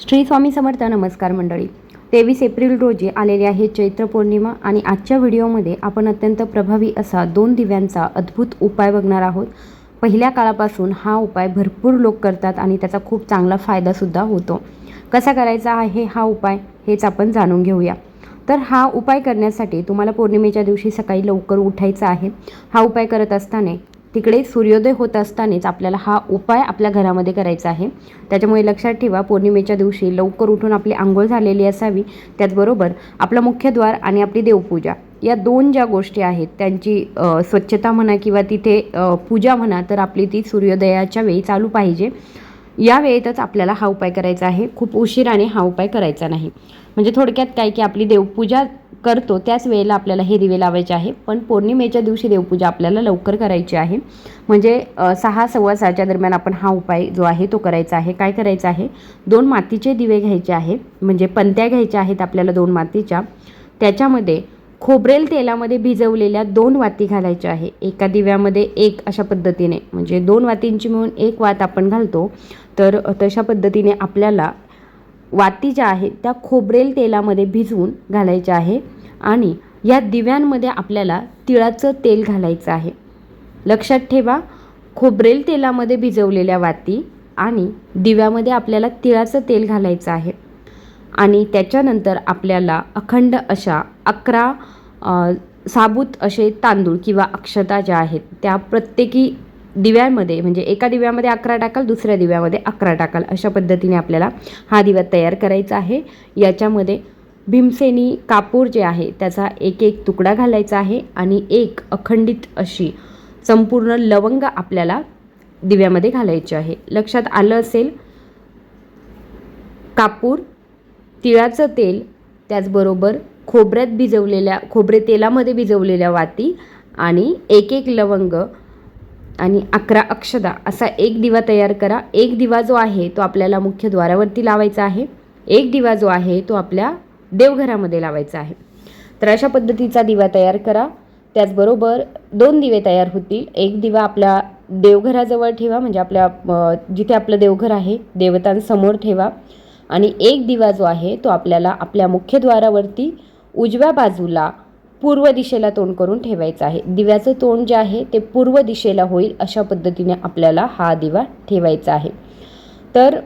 श्री स्वामी समर्थ नमस्कार मंडळी. तेवीस एप्रिल रोजी आलेली आहे चैत्र पौर्णिमा आणि आजच्या व्हिडिओमध्ये आपण अत्यंत प्रभावी असा दोन दिव्यांचा अद्भुत उपाय बघणार आहोत. पहिल्या काळापासून हा उपाय भरपूर लोक करतात आणि त्याचा खूप चांगला फायदासुद्धा होतो. कसा करायचा आहे हा उपाय हेच आपण जाणून घेऊया. तर हा उपाय करण्यासाठी तुम्हाला पौर्णिमेच्या दिवशी सकाळी लवकर उठायचं आहे. हा उपाय करत असताना तिकडे सूर्योदय होत असतानाच आपल्याला हा उपाय आपल्या घरामध्ये करायचा आहे. त्याच्यामुळे लक्षात ठेवा पौर्णिमेच्या दिवशी लवकर उठून आपली आंघोळ झालेली असावी. त्याचबरोबर आपलं मुख्यद्वार आणि आपली देवपूजा या दोन ज्या गोष्टी आहेत त्यांची स्वच्छता म्हणा किंवा तिथे पूजा म्हणा तर आपली ती सूर्योदयाच्या वेळी चालू पाहिजे. या वेळेतच आपल्याला हा उपाय करायचा आहे. खूप उशिराने हा उपाय करायचा नाही. म्हणजे थोडक्यात काय की आपली देवपूजा करतो त्याच वेळेला आपल्याला हे दिवे लावायचे आहे. पण पौर्णिमेच्या दिवशी देवपूजा आपल्याला लवकर करायची आहे. म्हणजे सहा सव्वा सहाच्या दरम्यान आपण हा उपाय जो आहे तो करायचा आहे. काय करायचं आहे? दोन मातीचे दिवे घ्यायचे आहेत. म्हणजे पंत्या घ्यायच्या आहेत आपल्याला दोन मातीच्या. त्याच्यामध्ये खोबरेल तेलामध्ये भिजवलेल्या दोन वाती घालायच्या आहे. एका दिव्यामध्ये एक अशा पद्धतीने म्हणजे दोन वातींची मिळून एक वात आपण घालतो तर तशा पद्धतीने आपल्याला वाती ज्या आहेत त्या खोबरेल तेलामध्ये भिजवून घालायच्या आहे आणि या दिव्यांमध्ये आपल्याला तिळाचं तेल घालायचं आहे. लक्षात ठेवा खोबरेल तेलामध्ये भिजवलेल्या वाती आणि दिव्यामध्ये आपल्याला तिळाचं तेल घालायचं आहे. आणि त्याच्यानंतर आपल्याला अखंड अशा अकरा साबूत असे तांदूळ किंवा अक्षता ज्या आहेत त्या प्रत्येकी दिव्यामध्ये म्हणजे एका दिव्यामध्ये अकरा टाकाल दुसऱ्या दिव्यामध्ये अकरा टाकाल अशा पद्धतीने आपल्याला हा दिवा तयार करायचा आहे. याच्यामध्ये भीमसेनी कापूर जे आहे त्याचा एक एक तुकडा घालायचा आहे आणि एक अखंडित अशी संपूर्ण लवंग आपल्याला दिव्यामध्ये घालायची आहे. लक्षात आलं असेल? कापूर तिळाचं तेल त्याचबरोबर खोबऱ्यात भिजवलेल्या खोबरे तेलामध्ये भिजवलेल्या वाती आणि एक एक लवंग आणि अकरा अक्षदा असा एक दिवा तयार करा. एक दिवा जो आहे तो आपल्याला मुख्य द्वारावरती लावायचा आहे. एक दिवा जो आहे तो आपल्या देवघरामध्ये लावायचा आहे. तर अशा पद्धतीचा दिवा तयार करा. त्याचबरोबर दोन दिवे तयार होतील. एक दिवा आपल्या देवघराजवळ ठेवा म्हणजे आपल्या जिथे आपलं देवघर आहे देवतांसमोर ठेवा. आणि एक दिवा जो आहे तो आपल्याला आपल्या मुख्यद्वारावरती उजव्या बाजूला पूर्व दिशेला तोंड करून ठेवायचं आहे. दिव्याचं तोंड जे आहे ते पूर्व दिशेला होईल अशा पद्धतीने आपल्याला हा दिवा ठेवायचा आहे. तर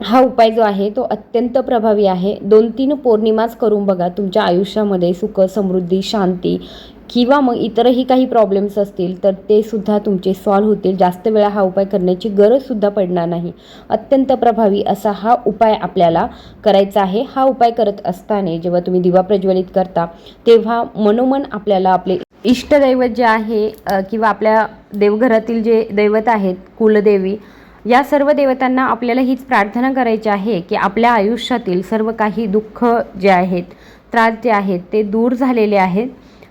हा उपाय जो आहे तो अत्यंत प्रभावी आहे. दोन तीन पौर्णिमाच करून बघा तुमच्या आयुष्यामध्ये सुख समृद्धी शांती किंवा मग इतरही काही प्रॉब्लेम्स असतील तर ते सुद्धा तुमचे सॉल्व्ह होतील. जास्त वेळा हा उपाय करण्याची गरजसुद्धा पडणार नाही. अत्यंत प्रभावी असा हा उपाय आपल्याला करायचा आहे. हा उपाय करत असताना जेव्हा तुम्ही दिवा प्रज्वलित करता तेव्हा मनोमन आपल्याला आपले इष्टदैवत जे आहे किंवा आपल्या देवघरातील जे दैवत आहेत कुलदेवी या सर्व देवतांना आपल्याला हीच प्रार्थना करायची आहे की आपल्या आयुष्यातील सर्व काही दुःख जे आहेत त्रास जे आहेत ते दूर झालेले आहेत.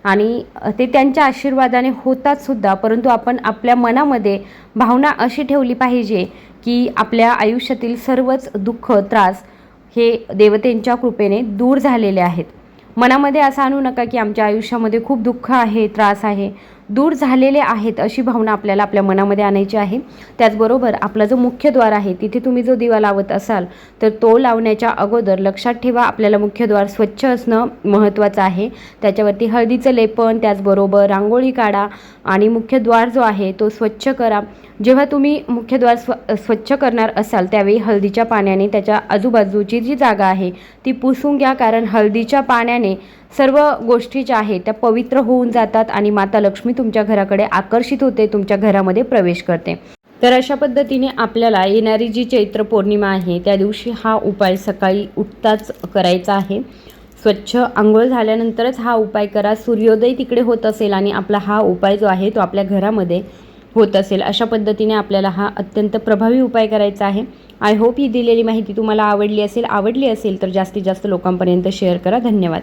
आणि ते त्यांच्या आशीर्वादाने होतात सुद्धा परंतु आपण आपल्या मनामध्ये भावना अशी ठेवली पाहिजे की आपल्या आयुष्यातील सर्वच दुःख त्रास हे देवतेंच्या कृपेने दूर झालेले आहेत. मनामध्ये असं आणू नका की आमच्या आयुष्यामध्ये खूप दुःख आहे त्रास आहे. दूर झालेले आहेत अशी भावना आपल्याला आपल्या मनामध्ये आणायची आहे. त्याचबरोबर आपला जो मुख्य द्वार आहे तिथे तुम्ही जो दिवा लावत असाल तर तो लावण्याच्या अगोदर लक्षात ठेवा आपल्याला मुख्यद्वार स्वच्छ असणं महत्त्वाचं आहे. त्याच्यावरती हळदीचं लेपन त्याचबरोबर रांगोळी काढा आणि मुख्यद्वार जो आहे तो स्वच्छ करा. जेव्हा तुम्ही मुख्यद्वार स्व स्वच्छ करणार असाल त्यावेळी हळदीच्या पाण्याने त्याच्या आजूबाजूची जी जागा आहे ती पुसून घ्या कारण हळदीच्या पाण्याने सर्व गोष्टी ज्या आहेत त्या पवित्र होऊन जातात आणि माता लक्ष्मी तुमच्या घराकडे आकर्षित होते तुमच्या घरामध्ये प्रवेश करते. तर अशा पद्धतीने आपल्याला येणारी जी चैत्र पौर्णिमा आहे त्या दिवशी हा उपाय सकाळी उठताच करायचा आहे. स्वच्छ आंघोळ झाल्यानंतरच हा उपाय करा. सूर्योदय तिकडे होत असेल आणि आपला हा उपाय जो आहे तो आपल्या घरामध्ये होत असेल. अशा पद्धतीने आपल्याला हा अत्यंत प्रभावी उपाय करायचा आहे. आय होप ही दिलेली माहिती तुम्हाला आवडली असेल. आवडली असेल तर जास्तीत जास्त लोकांपर्यंत शेअर करा. धन्यवाद.